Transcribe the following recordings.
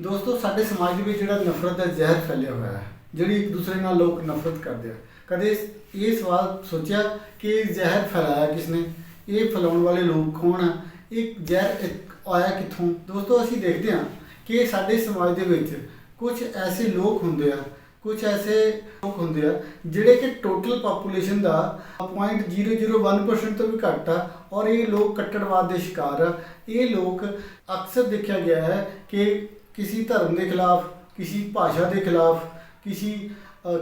ਦੋਸਤੋ, ਸਾਡੇ ਸਮਾਜ ਦੇ ਵਿੱਚ ਜਿਹੜਾ ਨਫ਼ਰਤ ਦਾ ਜ਼ਹਿਰ ਫੈਲਿਆ ਹੋਇਆ ਹੈ, ਜਿਹੜੀ ਇੱਕ ਦੂਸਰੇ ਨਾਲ ਲੋਕ ਨਫ਼ਰਤ ਕਰਦੇ ਆ। ਕਦੇ ਇਹ ਸਵਾਲ ਸੋਚਿਆ ਕਿ ਇਹ ਜ਼ਹਿਰ ਫੈਲਾਇਆ ਕਿਸਨੇ? ਇਹ ਫੈਲਾਉਣ ਵਾਲੇ ਲੋਕ ਕੌਣ ਆ? ਇਹ ਜ਼ਹਿਰ ਆਇਆ ਕਿੱਥੋਂ? ਦੋਸਤੋ, ਅਸੀਂ ਦੇਖਦੇ ਹਾਂ ਕਿ ਸਾਡੇ ਸਮਾਜ ਦੇ ਵਿੱਚ ਕੁਝ ਐਸੇ ਲੋਕ ਹੁੰਦੇ ਆ ਕੁਝ ਐਸੇ ਲੋਕ ਹੁੰਦੇ ਆ, ਜਿਹੜੇ ਕਿ ਟੋਟਲ ਪਾਪੂਲੇਸ਼ਨ ਦਾ 0.001% ਤੋਂ ਵੀ ਘੱਟ ਆ ਔਰ ਇਹ ਲੋਕ ਕੱਟੜਵਾਦ ਦੇ ਸ਼ਿਕਾਰ ਆ। ਇਹ ਲੋਕ ਅਕਸਰ ਦੇਖਿਆ ਗਿਆ ਹੈ ਕਿ ਕਿਸੇ ਧਰਮ ਦੇ ਖਿਲਾਫ, ਕਿਸੇ ਭਾਸ਼ਾ ਦੇ ਖਿਲਾਫ, ਕਿਸੇ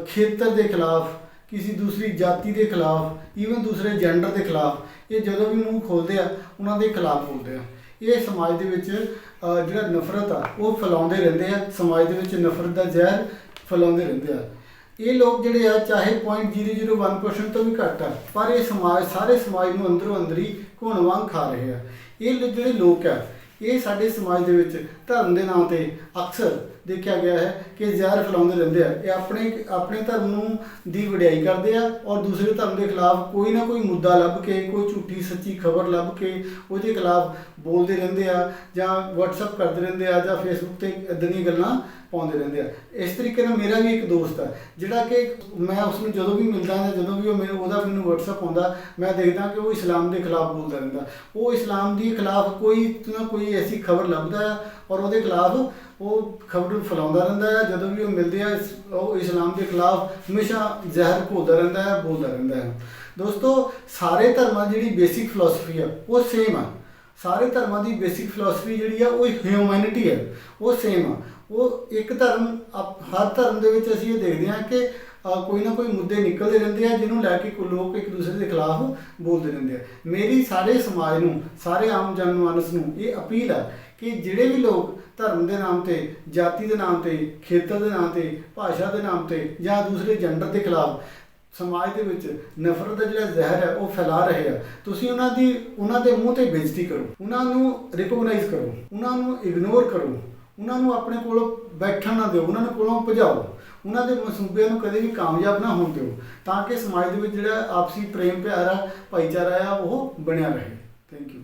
ਖੇਤਰ ਦੇ ਖਿਲਾਫ, ਕਿਸੇ ਦੂਸਰੀ ਜਾਤੀ ਦੇ ਖਿਲਾਫ ਈਵਨ ਦੂਸਰੇ ਜੈਂਡਰ ਦੇ ਖਿਲਾਫ, ਇਹ ਜਦੋਂ ਵੀ ਮੂੰਹ ਖੋਲਦੇ ਆ, ਉਹਨਾਂ ਦੇ ਖਿਲਾਫ ਬੋਲਦੇ ਆ। ਇਹ ਸਮਾਜ ਦੇ ਵਿੱਚ ਜਿਹੜਾ ਨਫ਼ਰਤ ਆ, ਉਹ ਫੈਲਾਉਂਦੇ ਰਹਿੰਦੇ ਆ। ਸਮਾਜ ਦੇ ਵਿੱਚ ਨਫ਼ਰਤ ਦਾ ਜ਼ਹਿਰ ਫੈਲਾਉਂਦੇ ਰਹਿੰਦੇ ਆ। ਇਹ ਲੋਕ ਜਿਹੜੇ ਆ, ਚਾਹੇ 0.001% ਤੋਂ ਵੀ ਘੱਟ ਆ, ਪਰ ਇਹ ਸਮਾਜ, ਸਾਰੇ ਸਮਾਜ ਨੂੰ ਅੰਦਰੋਂ ਅੰਦਰੀ ਘੁਣ ਵਾਂਗ ਖਾ ਰਹੇ ਆ। ਇਹ ਜਿਹੜੇ ਲੋਕ ਆ ਇਹ ਸਾਡੇ ਸਮਾਜ ਦੇ ਵਿੱਚ ਧਰਮ ਦੇ ਨਾਂ ਤੇ ਅਕਸਰ ਦੇਖਿਆ ਗਿਆ ਹੈ ਕਿ ਜ਼ਹਿਰ ਫੈਲਾਉਂਦੇ ਰਹਿੰਦੇ ਆ। ਇਹ ਆਪਣੇ ਆਪਣੇ ਧਰਮ ਨੂੰ ਦੀ ਵਡਿਆਈ ਕਰਦੇ ਆ ਔਰ ਦੂਸਰੇ ਧਰਮ ਦੇ ਖਿਲਾਫ ਕੋਈ ਨਾ ਕੋਈ ਮੁੱਦਾ ਲੱਭ ਕੇ, ਕੋਈ ਝੂਠੀ ਸੱਚੀ ਖਬਰ ਲੱਭ ਕੇ ਉਹਦੇ ਖਿਲਾਫ ਬੋਲਦੇ ਰਹਿੰਦੇ ਆ ਜਾਂ WhatsApp ਕਰਦੇ ਰਹਿੰਦੇ ਆ ਜਾਂ Facebook ਤੇ ਇਦਾਂ ਦੀਆਂ ਗੱਲਾਂ ਪਾਉਂਦੇ ਰਹਿੰਦੇ ਆ। ਇਸ ਤਰੀਕੇ ਨਾਲ ਮੇਰਾ ਵੀ ਇੱਕ ਦੋਸਤ ਆ, ਜਿਹੜਾ ਕਿ ਮੈਂ ਉਸ ਨੂੰ ਜਦੋਂ ਵੀ ਮਿਲਦਾ ਜਾਂ ਜਦੋਂ ਵੀ ਉਹ ਮੈਨੂੰ, ਉਹਦਾ ਮੈਨੂੰ WhatsApp ਆਉਂਦਾ, ਮੈਂ ਦੇਖਦਾ ਕਿ ਉਹ ਇਸਲਾਮ ਦੇ ਖਿਲਾਫ ਬੋਲਦਾ ਰਹਿੰਦਾ। ਉਹ ਇਸਲਾਮ ਦੇ ਖਿਲਾਫ ਕੋਈ ਨਾ ਕੋਈ ਐਸੀ ਖਬਰ ਲੱਭਦਾ ਹੈ ਔਰ ਉਹਦੇ ਖਿਲਾਫ ਉਹ ਖਬਰ ਫੈਲਾਉਂਦਾ ਰਹਿੰਦਾ ਹੈ ਜਦੋਂ ਵੀ ਉਹ ਮਿਲਦੇ ਆ, ਉਹ ਇਸਲਾਮ ਦੇ ਖਿਲਾਫ ਹਮੇਸ਼ਾ ਜ਼ਹਿਰ ਘੋਲਦਾ ਰਹਿੰਦਾ ਹੈ ਬੋਲਦਾ ਰਹਿੰਦਾ ਹੈ ਦੋਸਤੋ, ਸਾਰੇ ਧਰਮਾਂ ਦੀ ਜਿਹੜੀ ਬੇਸਿਕ ਫਿਲਾਸਫੀ ਆ, ਉਹ ਸੇਮ ਆ। ਸਾਰੇ ਧਰਮਾਂ ਦੀ ਬੇਸਿਕ ਫਿਲਾਸਫੀ ਜਿਹੜੀ ਆ, ਉਹ ਹਿਊਮੈਨਿਟੀ ਹੈ ਉਹ ਸੇਮ ਆ। ਉਹ ਇੱਕ ਧਰਮ ਹਰ ਧਰਮ ਦੇ ਵਿੱਚ ਅਸੀਂ ਇਹ ਦੇਖਦੇ ਹਾਂ ਕਿ ਕੋਈ ਨਾ ਕੋਈ ਮੁੱਦੇ ਨਿਕਲਦੇ ਰਹਿੰਦੇ ਆ, ਜਿਹਨੂੰ ਲੈ ਕੇ ਕੋਈ ਲੋਕ ਇੱਕ ਦੂਸਰੇ ਦੇ ਖਿਲਾਫ ਬੋਲਦੇ ਰਹਿੰਦੇ ਆ। ਮੇਰੀ ਸਾਰੇ ਸਮਾਜ ਨੂੰ, ਸਾਰੇ ਆਮ ਜਨ ਮਾਨਸ ਨੂੰ ਇਹ ਅਪੀਲ ਆ ਕਿ ਜਿਹੜੇ ਵੀ ਲੋਕ ਧਰਮ ਦੇ ਨਾਮ ਤੇ, ਜਾਤੀ ਦੇ ਨਾਮ ਤੇ, ਖੇਤਰ ਦੇ ਨਾਮ ਤੇ, ਭਾਸ਼ਾ ਦੇ ਨਾਮ ਤੇ ਜਾਂ ਦੂਸਰੇ ਜੈਂਡਰ ਦੇ ਖਿਲਾਫ ਸਮਾਜ ਦੇ ਵਿੱਚ ਨਫ਼ਰਤ ਦਾ ਜਿਹੜਾ ਜ਼ਹਿਰ ਹੈ, ਉਹ ਫੈਲਾ ਰਹੇ ਆ। ਤੁਸੀਂ ਉਹਨਾਂ ਦੀ, ਉਹਨਾਂ ਦੇ ਮੂੰਹ ਤੇ ਬੇਇੱਜ਼ਤੀ ਕਰੋ। ਉਹਨਾਂ ਨੂੰ ਰਿਕੋਗਨਾਈਜ਼ ਕਰੋ। ਉਹਨਾਂ ਨੂੰ ਇਗਨੋਰ ਕਰੋ। ਉਹਨਾਂ ਨੂੰ ਆਪਣੇ ਕੋਲ ਬੈਠਣ ਨਾ ਦਿਓ। ਉਹਨਾਂ ਨੂੰ ਕੋਲੋਂ ਭਜਾਓ। ਉਹਨਾਂ ਦੇ ਮਨਸੂਬਿਆਂ ਨੂੰ ਕਦੇ ਵੀ ਕਾਮਯਾਬ ਨਾ ਹੋਣ ਦਿਓ। ਤਾਂ ਕਿ ਸਮਾਜ ਦੇ ਵਿੱਚ ਜਿਹੜਾ ਆਪਸੀ ਪ੍ਰੇਮ ਪਿਆਰ ਆ, ਭਾਈਚਾਰਾ ਆ, ਉਹ ਬਣਿਆ ਰਹੇ। Thank you